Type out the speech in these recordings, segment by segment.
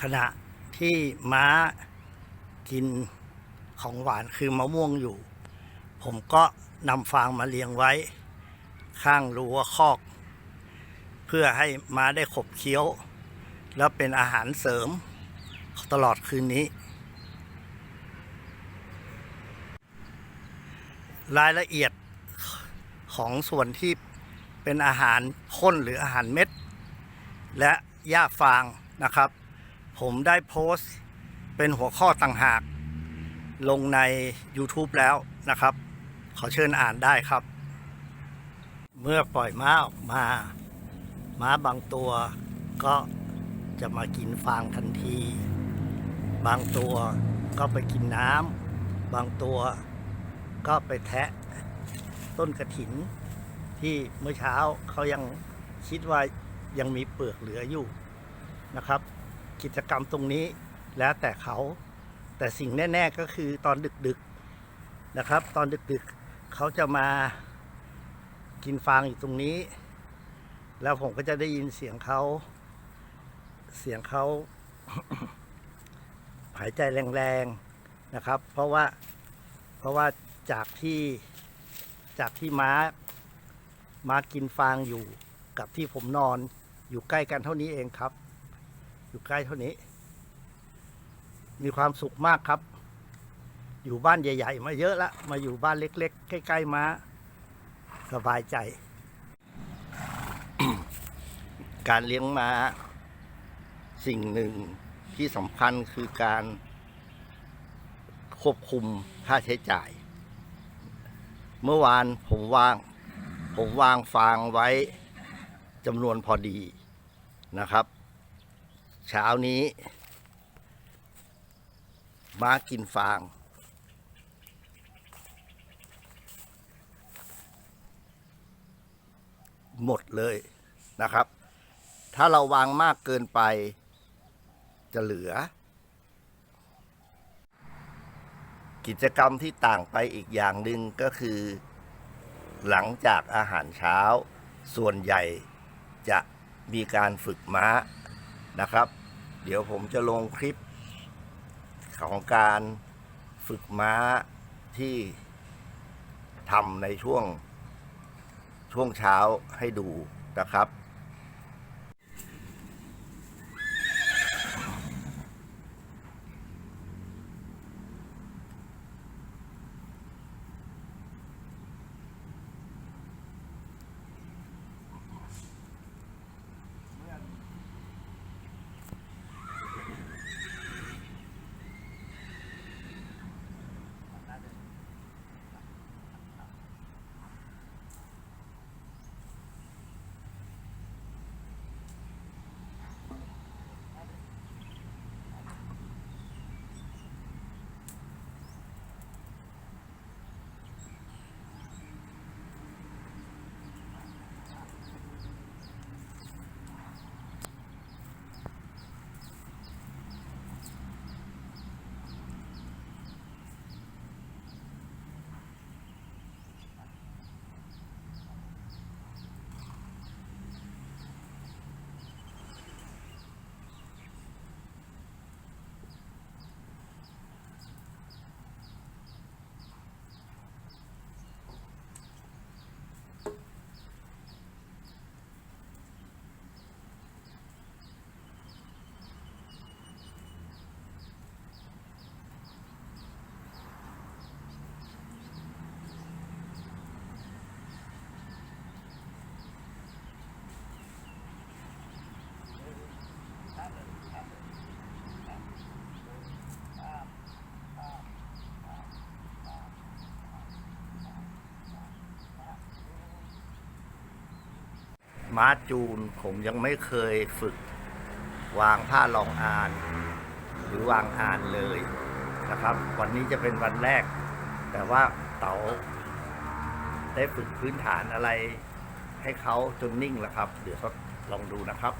ขณะที่ม้ากินของหวานคือมะม่วงอยู่ ผมก็นำฟางมาเลี้ยงไว้ ข้างรั้วคอก เพื่อให้ม้าได้ขบเคี้ยว แล้วเป็นอาหารเสริมตลอดคืนนี้ รายละเอียดของส่วนที่เป็นอาหารข้นหรืออาหารเม็ด และหญ้าฟางนะครับ ผมได้โพสต์เป็นหัวข้อต่างหาก ลงใน YouTube แล้วนะครับ ขอเชิญอ่านได้ครับ เมื่อปล่อยม้าออกมา ม้าบางตัวก็จะมากินฟางทันที บางตัวก็ไปกินน้ำบางตัวก็ไปแทะต้นกระถิน ที่เมื่อเช้าเขายังคิดว่ายังมีเปลือกเหลืออยู่นะครับ กิจกรรมตรงนี้แล้วแต่เขา แต่สิ่งแน่ ๆก็คือตอนดึกๆนะครับ ตอนดึกๆเขาจะมากินฟางอยู่ตรงนี้ แล้วผมก็จะได้ยินเสียงเขาเสียงเขาหายใจแรงๆนะครับ เพราะว่าเพราะว่าจากที่จากที่ม้ามากินฟางอยู่กับที่ผมนอนอยู่ใกล้กันเท่านี้เองครับ อยู่ใกล้เท่านี้ มีความสุขมากครับ อยู่บ้านใหญ่ ๆ มาเยอะละมาอยู่บ้านเล็ก ๆ ใกล้ ๆ มาสบายใจ การเลี้ยงม้าสิ่งหนึ่งที่สำคัญคือการควบคุมค่าใช้จ่าย เมื่อวานผมวาง ผมวางฟางไว้จำนวนพอดีนะครับ เช้านี้ม้ากินฟาง หมดเลยนะครับ ถ้าเราวางมากเกินไปจะเหลือ กิจกรรมที่ต่างไปอีกอย่างหนึ่งก็คือ หลังจากอาหารเช้า ส่วนใหญ่จะมีการฝึกม้านะครับ เดี๋ยวผมจะลงคลิป ของการฝึกม้าที่ทำในช่วงช่วงเช้าให้ดูนะครับ ม้าจูนผมยังไม่เคยฝึก วางผ้ารองอาน หรือวางอานเลยนะครับ วันนี้จะเป็นวันแรก แต่ว่าเต๋าได้ฝึกพื้นฐานอะไรให้เขาจนนิ่งแล้วครับ เดี๋ยวทดลองดูนะครับ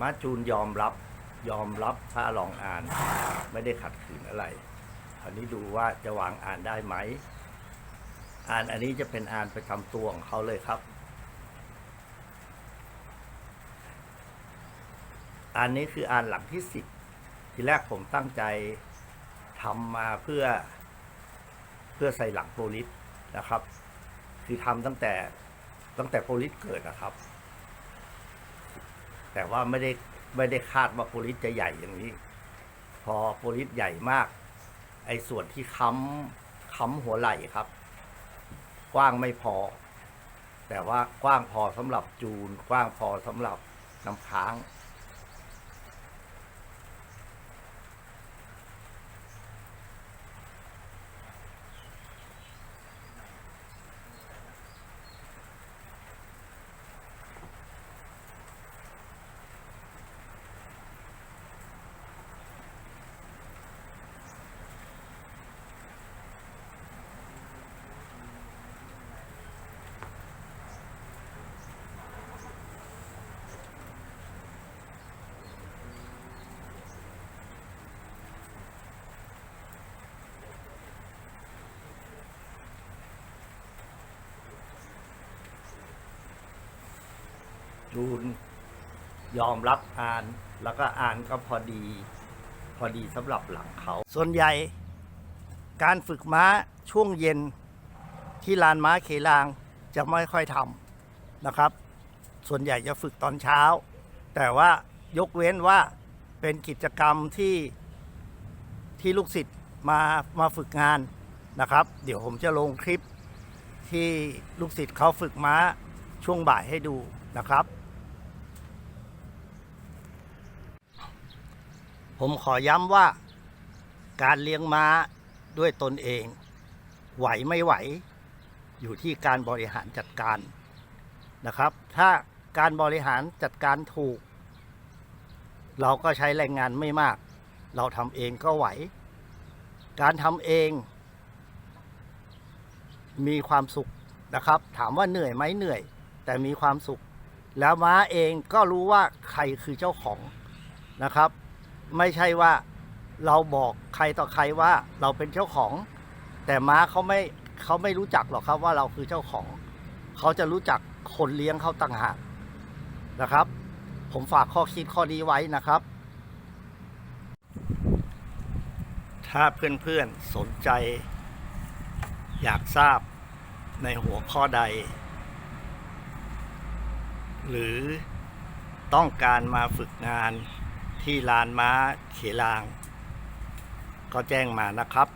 มาจูนยอมรับยอมรับถ้าลองอ่าน ไม่ได้ขัดขืนอะไรคราวนี้ดูว่าจะวางอ่านได้ไหม อ่านอันนี้จะเป็นอ่านประจำตัวของเขาเลยครับอันนี้คืออ่านหลังที่สิบทีแรกผมตั้งใจทำมาเพื่อเพื่อใส่หลังโปรลิสนะครับ คือทำตั้งแต่ตั้งแต่โปรลิสเกิดนะครับ แต่ว่าไม่ได้ไม่ได้คาดว่าโปรลิสจะใหญ่อย่างนี้ พอโปรลิสใหญ่มาก ไอ้ส่วนที่ค้ำค้ำหัวไหล่ครับ กว้างไม่พอ แต่ว่ากว้างพอสำหรับจูน กว้างพอสำหรับน้ำค้าง จูน ยอมรับอ่าน แล้วก็อ่านก็พอดี พอดีสำหรับหลังเขา ส่วนใหญ่ การฝึกม้าช่วงเย็นที่ลานม้าเขลางจะไม่ค่อยทำนะครับ ส่วนใหญ่จะฝึกตอนเช้า แต่ว่ายกเว้นว่าเป็นกิจกรรมที่ที่ลูกศิษย์มามาฝึกงานนะครับ เดี๋ยวผมจะลงคลิปที่ลูกศิษย์เขาฝึกม้าช่วงบ่ายให้ดูนะครับ ผมขอย้ำว่าการเลี้ยงม้าด้วยตนเอง ไหวไม่ไหว อยู่ที่การบริหารจัดการนะครับ ถ้าการบริหารจัดการถูก เราก็ใช้แรงงานไม่มาก เราทำเองก็ไหว การทำเอง มีความสุขนะครับ ถามว่าเหนื่อยไหมเหนื่อย แต่มีความสุข แล้วม้าเองก็รู้ว่าใครคือเจ้าของนะครับ ไม่ใช่ว่าเราบอกใครต่อใครว่าเราเป็นเจ้าของ แต่ม้าเขาไม่เขาไม่รู้จักหรอกครับว่าเราคือเจ้าของ เขาจะรู้จักคนเลี้ยงเขาต่างหากนะครับ ผมฝากข้อคิดข้อนี้ไว้นะครับ ถ้าเพื่อนๆสนใจ อยากทราบในหัวข้อใด หรือต้องการมาฝึกงาน ที่ลานม้าเขลาง ก็แจ้งมานะครับ